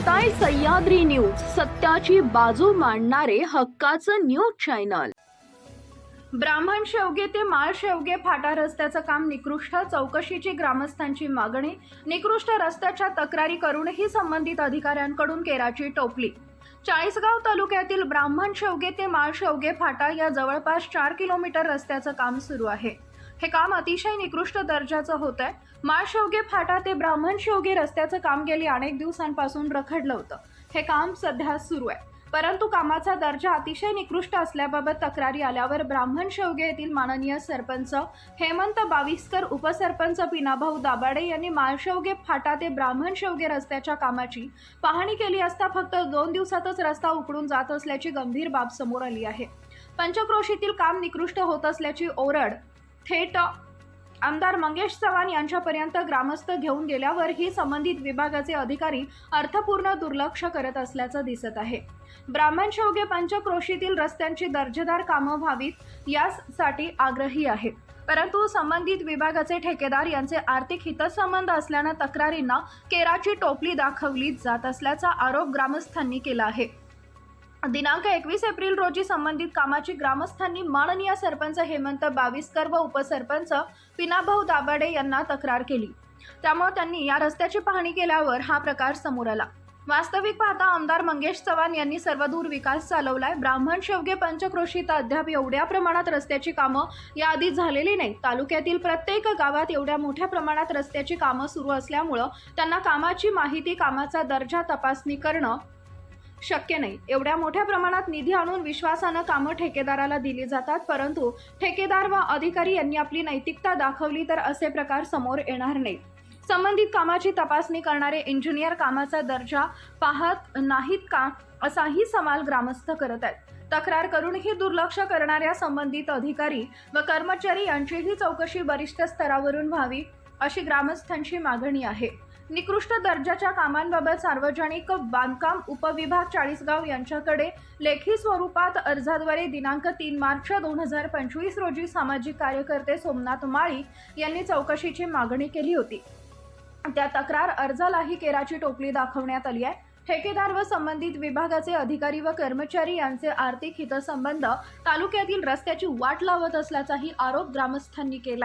सत्ताई Sahyadri news. सत्याची बाजू मांडणारे हक्काचं न्यूज चॅनल. ब्राह्मण शेवगे ते माळ शेवगे फाटा रस्त्याचं काम निकृष्ट चौकशीची ग्रामस्थांची मागणी निकृष्ट रस्त्याच्या तक्रारी करूनही संबंधित अधिकाऱ्यांकडून केराची टोपली. चाळीसगाव तालुक्यातील ब्राह्मण शेवगे ते माळ शेवगे फाटा या जवळपास चार किलोमीटर रस्त्याचं काम सुरू आहे. हे काम अतिशय निकृष्ट दर्जाचं होतं आहे माळ शेवगे फाटा ते ब्राह्मण शेवगे रस्त्याचं काम गेली अनेक दिवसांपासून रखडलं होतं. हे काम सध्या सुरू आहे. परंतु कामाचा दर्जा अतिशय निकृष्ट असल्याबाबत तक्रारी आल्यावर ब्राह्मण शेवगे येथील माननीय सरपंच हेमंत बाविस्कर उपसरपंच पिनाभाऊ दाभाडे यांनी माळशेवगे फाटा ते ब्राह्मण शेवगे रस्त्याच्या कामाची पाहणी केली असता फक्त दोन दिवसातच रस्ता उकडून जात असल्याची गंभीर बाब समोर आली आहे. पंचक्रोशीतील काम निकृष्ट होत असल्याची ओरड थेट आमदार मंगेश चव्हाण यांच्यापर्यंत ग्रामस्थ घेऊन गेल्यावर ही संबंधित विभागाचे अधिकारी अर्थपूर्ण दुर्लक्ष करत असल्याचं दिसत आहे. ब्राह्मण शेवगे पंचक्रोशीतील रस्त्यांची दर्जेदार कामं व्हावीत यासाठी आग्रही आहे. परंतु संबंधित विभागाचे ठेकेदार यांचे आर्थिक हितसंबंध असल्यानं तक्रारींना केराची टोपली दाखवली जात असल्याचा आरोप ग्रामस्थांनी केला आहे. दिनांक एकवीस एप्रिल रोजी संबंधित कामाची ग्रामस्थांनी माननीय सरपंच हेमंत बाविस्कर व उपसरपंच पिनाभाऊ दाभाडे यांना तक्रार केली. त्यामुळे त्यांनी या रस्त्याची पाहणी केल्यावर हा प्रकार समोर आला. वास्तविक पाहता आमदार मंगेश चव्हाण यांनी सर्वदूर विकास चालवलाय. ब्राह्मण शेवगे पंचक्रोशीत अद्याप एवढ्या प्रमाणात रस्त्याची कामं याआधी झालेली नाही तालुक्यातील प्रत्येक गावात एवढ्या मोठ्या प्रमाणात रस्त्याची कामं सुरू असल्यामुळं त्यांना कामाची माहिती कामाचा दर्जा तपासणी करणं शक्य नाही. एवढ्या मोठ्या प्रमाणात निधी आणून विश्वासानं कामं ठेकेदाराला दिली जातात परंतु ठेकेदार व अधिकारी यांनी आपली नैतिकता दाखवली तर असे प्रकार समोर येणार नाही संबंधित कामाची तपासणी करणारे इंजिनियर कामाचा दर्जा पाहत नाहीत का असाही सवाल ग्रामस्थ करत आहेत. तक्रार करूनही दुर्लक्ष करणाऱ्या संबंधित अधिकारी व कर्मचारी यांचीही चौकशी वरिष्ठ स्तरावरून व्हावी अशी ग्रामस्थांची मागणी आहे. निकृष्ट दर्जाच्या कामांबाबत सार्वजनिक बांधकाम उपविभाग चाळीसगाव यांच्याकडे लेखी स्वरूपात अर्जाद्वारे दिनांक तीन मार्च दोन हजार पंचवीस रोजी सामाजिक कार्यकर्ते सोमनाथ माळी यांनी चौकशीची मागणी केली होती. त्या तक्रार अर्जालाही केराची टोपली दाखवण्यात आली आहे. ठेकेदार व संबंधित विभागाचे अधिकारी व कर्मचारी यांचे आर्थिक हितसंबंध तालुक्यातील रस्त्याची वाट लावत असल्याचाही आरोप ग्रामस्थांनी केला.